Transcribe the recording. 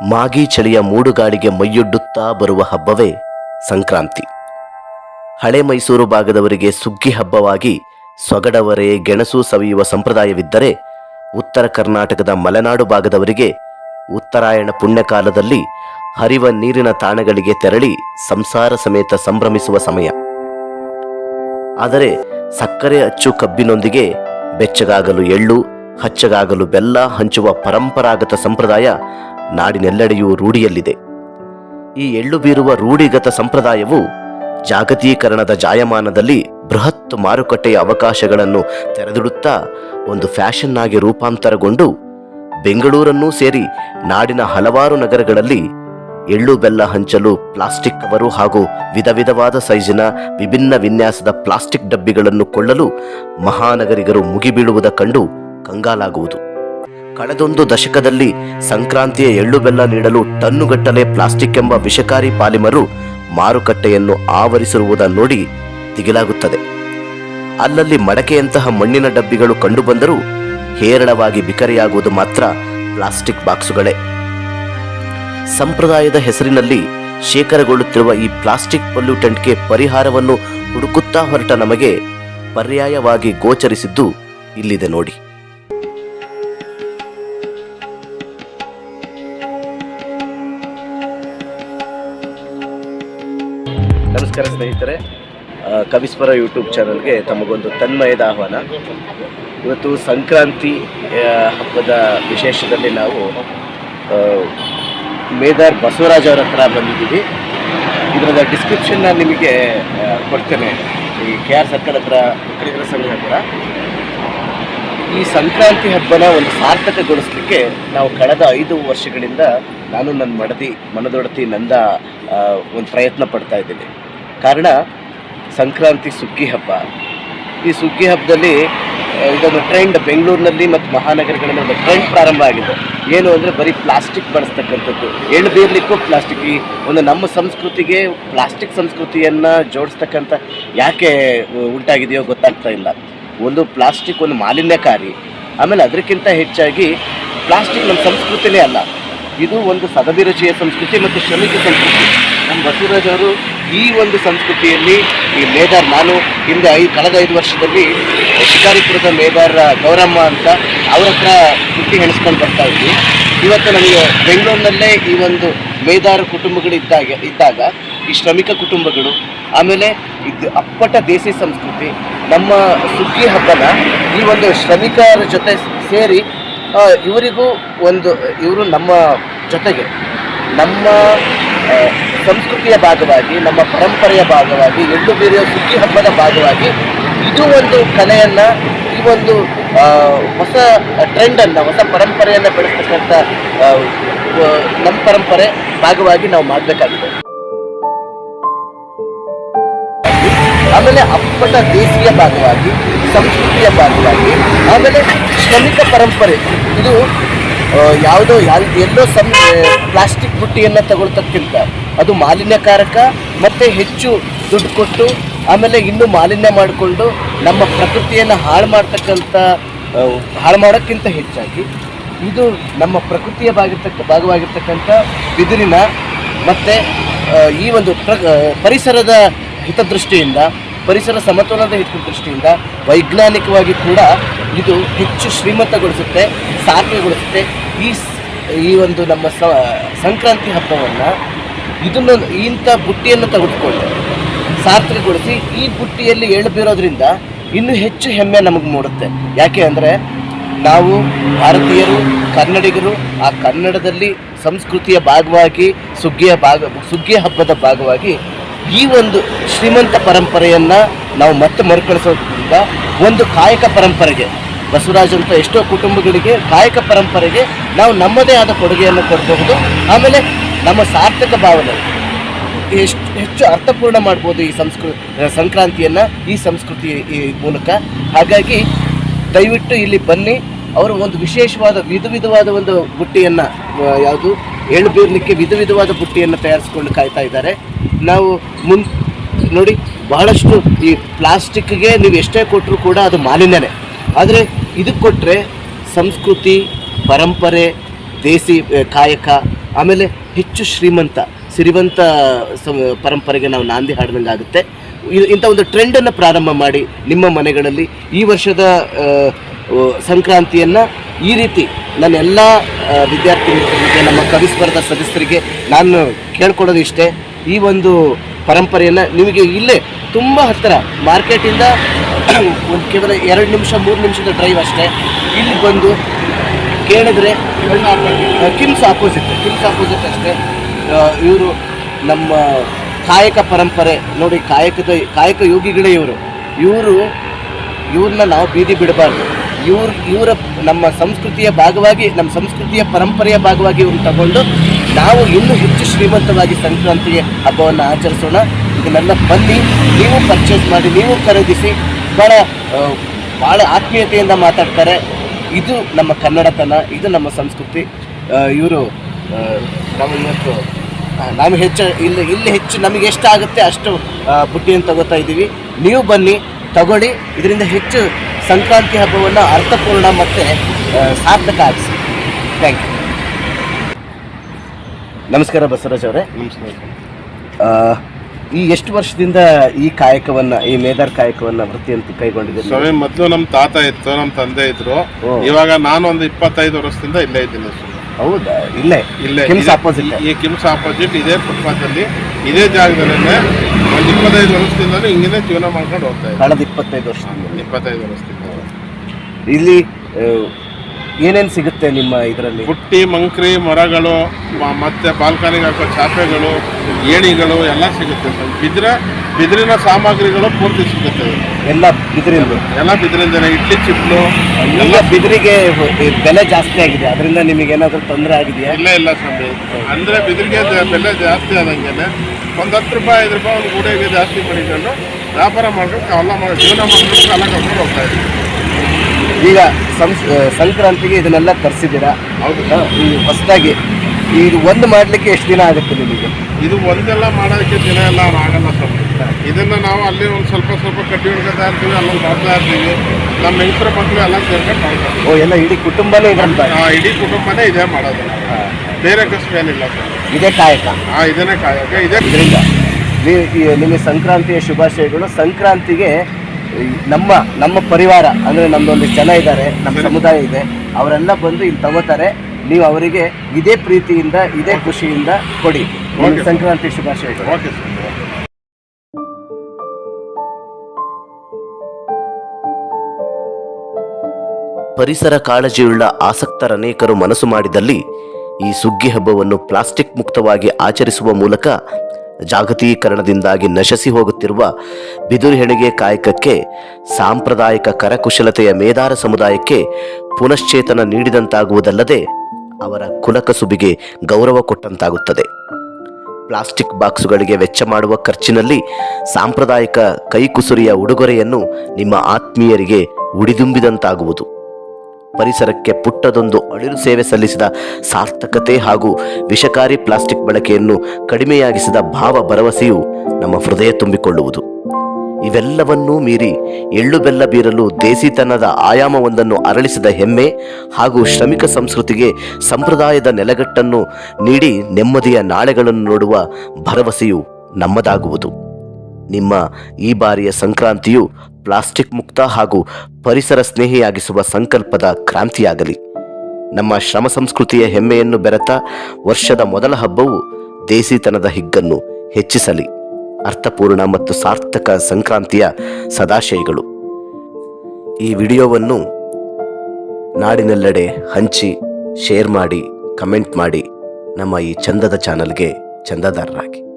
ಮಾಗಿ ಚಳಿಯ ಮೂಡುಗಾಳಿಗೆ ಮೈಯೊಡ್ಡುತ್ತಾ ಬರುವ ಹಬ್ಬವೇ ಸಂಕ್ರಾಂತಿ. ಹಳೆ ಮೈಸೂರು ಭಾಗದವರಿಗೆ ಸುಗ್ಗಿ ಹಬ್ಬವಾಗಿ ಸೊಗಡವರೆ ಗೆಣಸು ಸವಿಯುವ ಸಂಪ್ರದಾಯವಿದ್ದರೆ ಉತ್ತರ ಕರ್ನಾಟಕದ ಮಲೆನಾಡು ಭಾಗದವರಿಗೆ ಉತ್ತರಾಯಣ ಪುಣ್ಯಕಾಲದಲ್ಲಿ ಹರಿವ ನೀರಿನ ತಾಣಗಳಿಗೆ ತೆರಳಿ ಸಂಸಾರ ಸಮೇತ ಸಂಭ್ರಮಿಸುವ ಸಮಯ. ಆದರೆ ಸಕ್ಕರೆ ಅಚ್ಚು ಕಬ್ಬಿನೊಂದಿಗೆ ಬೆಚ್ಚಗಾಗಲು ಎಳ್ಳು, ಹಚ್ಚಗಾಗಲು ಬೆಲ್ಲ ಹಂಚುವ ಪರಂಪರಾಗತ ಸಂಪ್ರದಾಯ ನಾಡಿನೆಲ್ಲೆಡೆಯೂ ರೂಢಿಯಲ್ಲಿದೆ. ಈ ಎಳ್ಳು ಬೀರುವ ರೂಢಿಗತ ಸಂಪ್ರದಾಯವು ಜಾಗತೀಕರಣದ ಜಾಯಮಾನದಲ್ಲಿ ಬೃಹತ್ ಮಾರುಕಟ್ಟೆಯ ಅವಕಾಶಗಳನ್ನು ತೆರೆದಿಡುತ್ತಾ ಒಂದು ಫ್ಯಾಷನ್ ಆಗಿ ರೂಪಾಂತರಗೊಂಡು ಬೆಂಗಳೂರನ್ನೂ ಸೇರಿ ನಾಡಿನ ಹಲವಾರು ನಗರಗಳಲ್ಲಿ ಎಳ್ಳು ಬೆಲ್ಲ ಹಂಚಲು ಪ್ಲಾಸ್ಟಿಕ್ ಕವರು ಹಾಗೂ ವಿಧ ವಿಧವಾದ ಸೈಜಿನ ವಿಭಿನ್ನ ವಿನ್ಯಾಸದ ಪ್ಲಾಸ್ಟಿಕ್ ಡಬ್ಬಿಗಳನ್ನು ಕೊಳ್ಳಲು ಮಹಾನಗರಿಗರು ಮುಗಿಬೀಳುವುದ ಕಂಡು ಕಂಗಾಲಾಗುವುದು. ಕಳೆದೊಂದು ದಶಕದಲ್ಲಿ ಸಂಕ್ರಾಂತಿಯ ಎಳ್ಳು ಬೆಲ್ಲ ನೀಡಲು ಟನ್ನುಗಟ್ಟಲೆ ಪ್ಲಾಸ್ಟಿಕ್ ಎಂಬ ವಿಷಕಾರಿ ಪಾಲಿಮರು ಮಾರುಕಟ್ಟೆಯನ್ನು ಆವರಿಸಿರುವುದನ್ನು ನೋಡಿ ದಿಗಿಲಾಗುತ್ತದೆ. ಅಲ್ಲಲ್ಲಿ ಮಡಕೆಯಂತಹ ಮಣ್ಣಿನ ಡಬ್ಬಿಗಳು ಕಂಡುಬಂದರೂ ಹೇರಳವಾಗಿ ಬಿಕರಿಯಾಗುವುದು ಮಾತ್ರ ಪ್ಲಾಸ್ಟಿಕ್ ಬಾಕ್ಸುಗಳೇ. ಸಂಪ್ರದಾಯದ ಹೆಸರಿನಲ್ಲಿ ಶೇಖರಗೊಳ್ಳುತ್ತಿರುವ ಈ ಪ್ಲಾಸ್ಟಿಕ್ ಪೊಲ್ಯೂಟೆಂಟ್ಗೆ ಪರಿಹಾರವನ್ನು ಹುಡುಕುತ್ತಾ ಹೊರಟ ನಮಗೆ ಪರ್ಯಾಯವಾಗಿ ಗೋಚರಿಸಿದ್ದು ಇಲ್ಲಿದೆ ನೋಡಿ. ನಮಸ್ಕಾರ ಸ್ನೇಹಿತರೆ. ಕವಿಸ್ವರ ಯೂಟ್ಯೂಬ್ ಚಾನಲ್ಗೆ ತಮಗೊಂದು ತನ್ಮಯದ ಆಹ್ವಾನ. ಇವತ್ತು ಸಂಕ್ರಾಂತಿ ಹಬ್ಬದ ವಿಶೇಷದಲ್ಲಿ ನಾವು ಮೇದಾರ್ ಬಸವರಾಜ್ ಅವರ ಹತ್ರ ಬಂದಿದ್ದೀವಿ. ಇದರ ಡಿಸ್ಕ್ರಿಪ್ಷನ್ ನಾನು ನಿಮಗೆ ಕೊಡ್ತೇನೆ. ಈ ಕೆ ಆರ್ ಸರ್ಕಲ್ ಹತ್ರ ಸಂಘದ ಹತ್ರ. ಈ ಸಂಕ್ರಾಂತಿ ಹಬ್ಬನ ಒಂದು ಸಾರ್ಥಕಗೊಳಿಸ್ಲಿಕ್ಕೆ ನಾವು ಕಳೆದ ಐದು ವರ್ಷಗಳಿಂದ ನಾನು ನನ್ನ ಮಡದಿ, ಮನದೊಡತಿ ನಂದ ಒಂದು ಪ್ರಯತ್ನ ಪಡ್ತಾ ಇದ್ದೀನಿ. ಕಾರಣ ಸಂಕ್ರಾಂತಿ ಸುಗ್ಗಿ ಹಬ್ಬ. ಈ ಸುಗ್ಗಿ ಹಬ್ಬದಲ್ಲಿ ಇದೊಂದು ಟ್ರೆಂಡ್ ಬೆಂಗಳೂರಿನಲ್ಲಿ ಮತ್ತು ಮಹಾನಗರಗಳಲ್ಲಿ ಒಂದು ಟ್ರೆಂಡ್ ಪ್ರಾರಂಭ ಆಗಿದೆ. ಏನು ಅಂದರೆ ಬರೀ ಪ್ಲಾಸ್ಟಿಕ್ ಬಳಸ್ತಕ್ಕಂಥದ್ದು. ಎಳ್ಳು ಬೀರ್ಲಿಕ್ಕೂ ಪ್ಲಾಸ್ಟಿಕ್ ಈ ಒಂದು ನಮ್ಮ ಸಂಸ್ಕೃತಿಗೆ ಪ್ಲಾಸ್ಟಿಕ್ ಸಂಸ್ಕೃತಿಯನ್ನು ಜೋಡಿಸ್ತಕ್ಕಂಥ ಯಾಕೆ ಉಂಟಾಗಿದೆಯೋ ಗೊತ್ತಾಗ್ತಾ ಇಲ್ಲ. ಒಂದು ಪ್ಲಾಸ್ಟಿಕ್ ಒಂದು ಮಾಲಿನ್ಯಕಾರಿ. ಆಮೇಲೆ ಅದಕ್ಕಿಂತ ಹೆಚ್ಚಾಗಿ ಪ್ಲಾಸ್ಟಿಕ್ ನಮ್ಮ ಸಂಸ್ಕೃತಿನೇ ಅಲ್ಲ. ಇದು ಒಂದು ಸದಭಿರುಚಿಯ ಸಂಸ್ಕೃತಿ ಮತ್ತು ಶ್ರಮಿಕ ಸಂಸ್ಕೃತಿ. ನಮ್ಮ ಬಸವರಾಜ್ ಅವರು ಈ ಒಂದು ಸಂಸ್ಕೃತಿಯಲ್ಲಿ ಈ ಮೇದಾರ್ ನಾನು ಹಿಂದೆ ಐದು ಕಳೆದ ಐದು ವರ್ಷದಲ್ಲಿ ಶಿಕಾರಿಪುರದ ಮೇದಾರ ಗೌರಮ್ಮ ಅಂತ ಅವ್ರ ಹತ್ರ ಹುಟ್ಟಿ ಹೆಣಿಸ್ಕೊಂಡು ಬರ್ತಾ ಇದ್ವಿ. ಇವತ್ತು ನಮಗೆ ಬೆಂಗಳೂರಿನಲ್ಲೇ ಈ ಒಂದು ಮೇದಾರ ಕುಟುಂಬಗಳು ಇದ್ದಾಗ ಇದ್ದಾಗ, ಈ ಶ್ರಮಿಕ ಕುಟುಂಬಗಳು, ಆಮೇಲೆ ಇದು ಅಪ್ಪಟ ದೇಸಿ ಸಂಸ್ಕೃತಿ, ನಮ್ಮ ಸುಗ್ಗಿ ಹಬ್ಬನ ಈ ಒಂದು ಶ್ರಮಿಕರ ಜೊತೆ ಸೇರಿ ಇವರಿಗೂ ಒಂದು ಇವರು ನಮ್ಮ ಜೊತೆಗೆ. ನಮ್ಮ ಸಂಸ್ಕೃತಿಯ ಭಾಗವಾಗಿ, ನಮ್ಮ ಪರಂಪರೆಯ ಭಾಗವಾಗಿ ಎಂಟು ಬೀರಿಯ ಸುಗ್ಗಿ ಹಬ್ಬದ ಭಾಗವಾಗಿ ಇದು ಒಂದು ಕಲೆಯನ್ನ, ಈ ಒಂದು ಹೊಸ ಹೊಸ ಟ್ರೆಂಡನ್ನು, ಹೊಸ ಪರಂಪರೆಯನ್ನು ಬೆಳೆಸ್ತಕ್ಕಂಥ ನಮ್ಮ ಪರಂಪರೆ ಭಾಗವಾಗಿ ನಾವು ಮಾಡಬೇಕಾಗಿದೆ. ಆಮೇಲೆ ಅಪ್ಪಟ ದೇಶೀಯ ಭಾಗವಾಗಿ, ಸಂಸ್ಕೃತಿಯ ಭಾಗವಾಗಿ, ಆಮೇಲೆ ಶ್ರಮಿಕ ಪರಂಪರೆ. ಇದು ಯಾವುದೋ ಯಾವ್ ಎಲ್ಲೋ ಸಮ್ ಪ್ಲಾಸ್ಟಿಕ್ ಬುಟ್ಟಿಯನ್ನು ತಗೊಳ್ತಕ್ಕಿಂತ ಅದು ಮಾಲಿನ್ಯಕಾರಕ ಮತ್ತು ಹೆಚ್ಚು ದುಡ್ಡು ಕೊಟ್ಟು, ಆಮೇಲೆ ಇನ್ನೂ ಮಾಲಿನ್ಯ ಮಾಡಿಕೊಂಡು ನಮ್ಮ ಪ್ರಕೃತಿಯನ್ನು ಹಾಳು ಮಾಡ್ತಕ್ಕಂಥ ಹಾಳು ಮಾಡೋಕ್ಕಿಂತ ಹೆಚ್ಚಾಗಿ ಇದು ನಮ್ಮ ಪ್ರಕೃತಿಯ ಭಾಗಿರ್ತಕ್ಕ ಭಾಗವಾಗಿರ್ತಕ್ಕಂಥ ಬಿದಿರಿನ ಮತ್ತು ಈ ಒಂದು ಪ್ರ, ಪರಿಸರದ ಹಿತದೃಷ್ಟಿಯಿಂದ ಪರಿಸರ ಸಮತೋಲನದ ಹಿತದೃಷ್ಟಿಯಿಂದ ವೈಜ್ಞಾನಿಕವಾಗಿ ಕೂಡ ಇದು ಹೆಚ್ಚು ಶ್ರೀಮಂತಗೊಳಿಸುತ್ತೆ ಸಾರ್ಥಕಗೊಳಿಸುತ್ತೆ ಈ ಈ ಒಂದು ನಮ್ಮ ಸಂಕ್ರಾಂತಿ ಹಬ್ಬವನ್ನು ಇದನ್ನು ಇಂಥ ಬುಟ್ಟಿಯನ್ನು ತೆಗೆದುಕೊಂಡು ಸಾರ್ಥಕಗೊಳಿಸಿ ಈ ಬುಟ್ಟಿಯಲ್ಲಿ ಎಳ್ಳು ಬೀರೋದ್ರಿಂದ ಇನ್ನೂ ಹೆಚ್ಚು ಹೆಮ್ಮೆ ನಮಗೆ ಮೂಡುತ್ತೆ. ಯಾಕೆ ಅಂದರೆ ನಾವು ಭಾರತೀಯರು, ಕನ್ನಡಿಗರು, ಆ ಕನ್ನಡದಲ್ಲಿ ಸಂಸ್ಕೃತಿಯ ಭಾಗವಾಗಿ, ಸುಗ್ಗಿಯ ಭಾಗ, ಸುಗ್ಗಿಯ ಹಬ್ಬದ ಭಾಗವಾಗಿ ಈ ಒಂದು ಶ್ರೀಮಂತ ಪರಂಪರೆಯನ್ನು ನಾವು ಮತ್ತೆ ಮರುಕಳಿಸೋದ್ರಿಂದ ಒಂದು ಕಾಯಕ ಪರಂಪರೆಗೆ, ಬಸವರಾಜ್ ಅಂತ ಎಷ್ಟೋ ಕುಟುಂಬಗಳಿಗೆ ಕಾಯಕ ಪರಂಪರೆಗೆ ನಾವು ನಮ್ಮದೇ ಆದ ಕೊಡುಗೆಯನ್ನು ಕೊಡಬಹುದು. ಆಮೇಲೆ ನಮ್ಮ ಸಾರ್ಥಕ ಭಾವನೆ, ಎಷ್ಟು ಹೆಚ್ಚು ಅರ್ಥಪೂರ್ಣ ಮಾಡ್ಬೋದು ಈ ಸಂಸ್ಕೃ, ಸಂಕ್ರಾಂತಿಯನ್ನು ಈ ಸಂಸ್ಕೃತಿ ಮೂಲಕ. ಹಾಗಾಗಿ ದಯವಿಟ್ಟು ಇಲ್ಲಿ ಬನ್ನಿ, ಅವರು ಒಂದು ವಿಶೇಷವಾದ ವಿಧ ವಿಧವಾದ ಒಂದು ಬುಟ್ಟಿಯನ್ನು ಯಾವುದು? ಎಳ್ಳು ಬೀರ್ಲಿಕ್ಕೆ ವಿಧ ವಿಧವಾದ ಬುಟ್ಟಿಯನ್ನು ತಯಾರಿಸ್ಕೊಂಡು ಕಾಯ್ತಾ ಇದ್ದಾರೆ. ನಾವು ಮುನ್, ನೋಡಿ, ಬಹಳಷ್ಟು ಈ ಪ್ಲಾಸ್ಟಿಕ್ಗೆ ನೀವು ಎಷ್ಟೇ ಕೊಟ್ಟರೂ ಕೂಡ ಅದು ಮಾಲಿನ್ಯನೇ. ಆದರೆ ಇದಕ್ಕೆ ಕೊಟ್ಟರೆ ಸಂಸ್ಕೃತಿ, ಪರಂಪರೆ, ದೇಸಿ ಕಾಯಕ, ಆಮೇಲೆ ಹೆಚ್ಚು ಶ್ರೀಮಂತ, ಸಿರಿವಂತ ಪರಂಪರೆಗೆ ನಾವು ನಾಂದಿ ಹಾಡ್ದಂಗೆ ಆಗುತ್ತೆ. ಇಂಥ ಒಂದು ಟ್ರೆಂಡನ್ನು ಪ್ರಾರಂಭ ಮಾಡಿ ನಿಮ್ಮ ಮನೆಗಳಲ್ಲಿ ಈ ವರ್ಷದ ಸಂಕ್ರಾಂತಿಯನ್ನು ಈ ರೀತಿ ನನ್ನ ಎಲ್ಲ ವಿದ್ಯಾರ್ಥಿ ಮಿತ್ರರಿಗೆ ನಮ್ಮ ಕವಿಸ್ಪರ್ಧಾ ಸದಸ್ಯರಿಗೆ ನಾನು ಕೇಳ್ಕೊಡೋದು ಇಷ್ಟೇ. ಈ ಒಂದು ಪರಂಪರೆಯನ್ನು ನಿಮಗೆ ಇಲ್ಲೇ ತುಂಬ ಹತ್ತಿರ ಮಾರ್ಕೆಟಿಂದ ಒಂದು ಕೇವಲ ಎರಡು ನಿಮಿಷ, ಮೂರು ನಿಮಿಷದ ಡ್ರೈವ್ ಅಷ್ಟೇ. ಇಲ್ಲಿ ಬಂದು ಕೇಳಿದ್ರೆ ಕಿಮ್ಸ್ ಆಪೋಸಿಟ್ ಕಿಮ್ಸ್ ಆಪೋಸಿಟ್ ಅಷ್ಟೇ. ಇವರು ನಮ್ಮ ಕಾಯಕ ಪರಂಪರೆ, ನೋಡಿ ಕಾಯಕದ, ಕಾಯಕ ಯೋಗಿಗಳೇ ಇವರು. ಇವರು, ಇವ್ರನ್ನ ನಾವು ಬೀದಿ ಬಿಡಬಾರ್ದು. ಇವ್ರ ಇವರ ನಮ್ಮ ಸಂಸ್ಕೃತಿಯ ಭಾಗವಾಗಿ, ನಮ್ಮ ಸಂಸ್ಕೃತಿಯ ಪರಂಪರೆಯ ಭಾಗವಾಗಿ ಇವ್ರನ್ನ ತಗೊಂಡು ನಾವು ಇನ್ನೂ ಹೆಚ್ಚು ಶ್ರೀಮಂತವಾಗಿ ಸಂಕ್ರಾಂತಿಗೆ ಹಬ್ಬವನ್ನು ಆಚರಿಸೋಣ. ಇದನ್ನೆಲ್ಲ ಬನ್ನಿ, ನೀವು ಪರ್ಚೇಸ್ ಮಾಡಿ, ನೀವು ಖರೀದಿಸಿ ಭಾಳ ಭಾಳ ಆತ್ಮೀಯತೆಯಿಂದ ಮಾತಾಡ್ತಾರೆ. ಇದು ನಮ್ಮ ಕನ್ನಡತನ, ಇದು ನಮ್ಮ ಸಂಸ್ಕೃತಿ. ಇವರು ನಾವು ಇವತ್ತು ನಾವು ಹೆಚ್ಚು, ಇಲ್ಲಿ ಇಲ್ಲಿ ಹೆಚ್ಚು ನಮಗೆ ಎಷ್ಟಾಗುತ್ತೆ ಅಷ್ಟು ಬುಟ್ಟಿಯನ್ನು ತಗೋತಾ ಇದ್ದೀವಿ ನೀವು ಬನ್ನಿ, ತಗೊಳ್ಳಿ. ಇದರಿಂದ ಹೆಚ್ಚು ಸಂಕ್ರಾಂತಿ ಹಬ್ಬವನ್ನು ಅರ್ಥಪೂರ್ಣ ಮತ್ತು ಸಾರ್ಥಕ ಆಗಿಸಿ ಥ್ಯಾಂಕ್ ಯು ನಮಸ್ಕಾರ ಬಸವರಾಜ್ ಅವರೇ. ನಮಸ್ಕಾರ. ಈ ಎಷ್ಟು ವರ್ಷದಿಂದ ಈ ಕಾಯಕವನ್ನು ಈ ಮೇದಾರ್ ಕಾಯಕವನ್ನು ವೃತ್ತಿಯಂತ ಕೈಗೊಂಡಿದ್ದೀನಿ ಸ್ವಾಮಿ ಮೊದಲು ನಮ್ಮ ತಾತ ಇತ್ತು ನಮ್ಮ ತಂದೆ ಇದ್ರು. ಇವಾಗ ನಾನು ಒಂದು ಇಪ್ಪತ್ತೈದು ವರ್ಷದಿಂದ ಇಲ್ಲೇ ಇದ್ದೀನಿ. ಹೌದಾ? ಇಲ್ಲೇ? ಇಲ್ಲೇ ಕಿಮ್ಸ್ ಆಪೋಸಿಟ್ ಈ ಕಿಮ್ಸ್ ಆಪೋಸಿಟ್ ಇದೇ ಫುಟ್ಪಾತಲ್ಲಿ ಇದೇ ಜಾಗದಲ್ಲೇ ಒಂದು ಇಪ್ಪತ್ತೈದು ವರ್ಷದಿಂದ ಹಿಂಗೇನೆ ಜೀವನ ಮಾಡ್ಕೊಂಡು ಹೋಗ್ತಾ ಇದ್ದಾರೆ ಕಳೆದ ಇಪ್ಪತ್ತೈದು ವರ್ಷದಿಂದ. ಇಪ್ಪತ್ತೈದು ವರ್ಷದಿಂದ. ಇಲ್ಲಿ ಏನೇನು ಸಿಗುತ್ತೆ ನಿಮ್ಮ ಇದರಲ್ಲಿ? ಬುಟ್ಟಿ ಮಂಕ್ರಿ ಮರಗಳು ಮ- ಮತ್ತೆ ಬಾಲ್ಕನಿಗೆ ಹಾಕೋ ಚಾಪೆಗಳು ಏಣಿಗಳು ಎಲ್ಲ ಸಿಗುತ್ತೆ. ಬಿದಿರ ಬಿದ್ರ ಬಿದಿರಿನ ಸಾಮಗ್ರಿಗಳು ಪೂರ್ತಿ ಸಿಗುತ್ತೆ. ಎಲ್ಲ ಬಿದಿರಿಂದ? ಎಲ್ಲ ಬಿದಿರಿಂದನೇ ಇಡ್ಲಿ ಚಿಪ್ಲು ಎಲ್ಲ ಬಿದಿರಿಗೆ ಬೆಲೆ ಜಾಸ್ತಿ ಆಗಿದೆ. ಅದರಿಂದ ನಿಮಗೆ ಏನಾದರೂ ತೊಂದರೆ ಆಗಿದೆಯಾ? ಇಲ್ಲ ಇಲ್ಲ ಸ್ವಾಮಿ. ಅಂದ್ರೆ ಬಿದಿರಿಗೆ ಜ- ಬೆಲೆ ಜಾಸ್ತಿ ಆದಂಗೆ ಒಂದು ಹತ್ತು ರೂಪಾಯಿ ಐದು ರೂಪಾಯಿ ಒಂದು ಗೂಡೆಗೆ ಜಾಸ್ತಿ ಮಾಡಿಕೊಂಡು ವ್ಯಾಪಾರ ಮಾಡ್ಕೊಂಡು ಕಾಲ ಮಾಡಿ ಜೀವನ ಮಾಡ್ಕೊಂಡು ಕಾಲ ಕಳ್ಕೊಂಡು ಹೋಗ್ತಾ ಇದ್ದೀವಿ. ಈಗ ಸಂಸ್ ಸಂಕ್ರಾಂತಿಗೆ ಇದನ್ನೆಲ್ಲ ತರಿಸಿದ್ದೀರಾ? ಹೌದು. ಈ ಹೊಸದಾಗಿ. ಇದು ಒಂದು ಮಾಡಲಿಕ್ಕೆ ಎಷ್ಟು ದಿನ ಆಗುತ್ತೆ ನಿಮಗೆ? ಇದು ಒಂದೆಲ್ಲ ಮಾಡೋದಕ್ಕೆ ದಿನ ಎಲ್ಲ ಆಗಲ್ಲ ಸರ್ ಇದನ್ನು ನಾವು ಅಲ್ಲಿ ಒಂದು ಸ್ವಲ್ಪ ಸ್ವಲ್ಪ ಕಟ್ಟಿ ಹಿಡ್ಕೊತಾ ಇರ್ತೀವಿ ಅಲ್ಲೊಂದು ಮಾಡ್ತಾ ಇರ್ತೀವಿ. ನಮ್ಮ ಹೆಂಗಸರ ಮಕ್ಕಳು ಎಲ್ಲ ಸೇರ್ಕೊಂಡು ಮಾಡ್ತಾರೆ. ಓ ಎಲ್ಲ ಇಡೀ ಕುಟುಂಬನೇ ಇದಂತ ಆ, ಇಡೀ ಕುಟುಂಬನೇ ಇದೇ ಮಾಡೋದು. ಬೇರೆ ಕಷ್ಟ ಏನಿಲ್ಲ ಸರ್ ಇದೇ ಕಾಯಕ? ಆ ಇದನ್ನೇ ಕಾಯಕ. ಇದೇ ಇದರಿಂದ. ನಿಮಗೆ ಸಂಕ್ರಾಂತಿಯ ಶುಭಾಶಯಗಳು. ಸಂಕ್ರಾಂತಿಗೆ ನಮ್ಮ ನಮ್ಮ ಪರಿವಾರ ಅಂದರೆ ನಮ್ಮದೊಂದು ಜನ ಇದ್ದಾರೆ ನಮ್ಮ ಸಮುದಾಯ ಇದೆ ಅವರೆಲ್ಲ ಬಂದು ಇಲ್ಲಿ ತಗೋತಾರೆ. ನೀವು ಅವರಿಗೆ ಇದೇ ಪ್ರೀತಿಯಿಂದ ಇದೇ ಖುಷಿಯಿಂದ ಕೊಡಿ. ಸಂಕ್ರಾಂತಿ ಶುಭಾಶಯಗಳು ಓಕೆ ಸರ್ ಪರಿಸರ ಕಾಳಜಿಯುಳ್ಳ ಆಸಕ್ತರನೇಕರು ಮನಸ್ಸು ಮಾಡಿದಲ್ಲಿ ಈ ಸುಗ್ಗಿ ಹಬ್ಬವನ್ನು ಪ್ಲಾಸ್ಟಿಕ್ ಮುಕ್ತವಾಗಿ ಆಚರಿಸುವ ಮೂಲಕ ಜಾಗತೀಕರಣದಿಂದಾಗಿ ನಶಿಸಿ ಹೋಗುತ್ತಿರುವ ಬಿದುರು ಹೆಣಿಗೆ ಕಾಯಕಕ್ಕೆ, ಸಾಂಪ್ರದಾಯಿಕ ಕರಕುಶಲತೆಯ ಮೇದಾರ ಸಮುದಾಯಕ್ಕೆ ಪುನಶ್ಚೇತನ ನೀಡಿದಂತಾಗುವುದಲ್ಲದೆ ಅವರ ಕುಲಕಸುಬಿಗೆ ಗೌರವ ಕೊಟ್ಟಂತಾಗುತ್ತದೆ. ಪ್ಲಾಸ್ಟಿಕ್ ಬಾಕ್ಸುಗಳಿಗೆ ವೆಚ್ಚ ಮಾಡುವ ಖರ್ಚಿನಲ್ಲಿ ಸಾಂಪ್ರದಾಯಿಕ ಕೈಕುಸುರಿಯ ಉಡುಗೊರೆಯನ್ನು ನಿಮ್ಮ ಆತ್ಮೀಯರಿಗೆ ಉಡಿದುಂಬಿದಂತಾಗುವುದು. ಪರಿಸರಕ್ಕೆ ಪುಟ್ಟದೊಂದು ಅಳಿಲು ಸೇವೆ ಸಲ್ಲಿಸಿದ ಸಾರ್ಥಕತೆ ಹಾಗೂ ವಿಷಕಾರಿ ಪ್ಲಾಸ್ಟಿಕ್ ಬಳಕೆಯನ್ನು ಕಡಿಮೆಯಾಗಿಸಿದ ಭಾವ ಭರವಸೆಯು ನಮ್ಮ ಹೃದಯ ತುಂಬಿಕೊಳ್ಳುವುದು. ಇವೆಲ್ಲವನ್ನೂ ಮೀರಿ ಎಳ್ಳು ಬೆಲ್ಲ ಬೀರಲು ದೇಸಿತನದ ಆಯಾಮವೊಂದನ್ನು ಅರಳಿಸಿದ ಹೆಮ್ಮೆ ಹಾಗೂ ಶ್ರಮಿಕ ಸಂಸ್ಕೃತಿಗೆ ಸಂಪ್ರದಾಯದ ನೆಲೆಗಟ್ಟನ್ನು ನೀಡಿ ನೆಮ್ಮದಿಯ ನಾಳೆಗಳನ್ನು ನೋಡುವ ಭರವಸೆಯು ನಮ್ಮದಾಗುವುದು. ನಿಮ್ಮ ಈ ಬಾರಿಯ ಸಂಕ್ರಾಂತಿಯು ಪ್ಲಾಸ್ಟಿಕ್ ಮುಕ್ತ ಹಾಗೂ ಪರಿಸರ ಸ್ನೇಹಿಯಾಗಿಸುವ ಸಂಕಲ್ಪದ ಕ್ರಾಂತಿಯಾಗಲಿ. ನಮ್ಮ ಶ್ರಮ ಸಂಸ್ಕೃತಿಯ ಹೆಮ್ಮೆಯನ್ನು ಬೆರೆತ ವರ್ಷದ ಮೊದಲ ಹಬ್ಬವು ದೇಸಿತನದ ಹಿಗ್ಗನ್ನು ಹೆಚ್ಚಿಸಲಿ. ಅರ್ಥಪೂರ್ಣ ಮತ್ತು ಸಾರ್ಥಕ ಸಂಕ್ರಾಂತಿಯ ಸದಾಶಯಗಳು. ಈ ವಿಡಿಯೋವನ್ನು ನಾಡಿನೆಲ್ಲೆಡೆ ಹಂಚಿ, ಶೇರ್ ಮಾಡಿ, ಕಮೆಂಟ್ ಮಾಡಿ ನಮ್ಮ ಈ ಚಂದದ ಚಾನಲ್ಗೆ ಚಂದಾದಾರರಾಗಿ.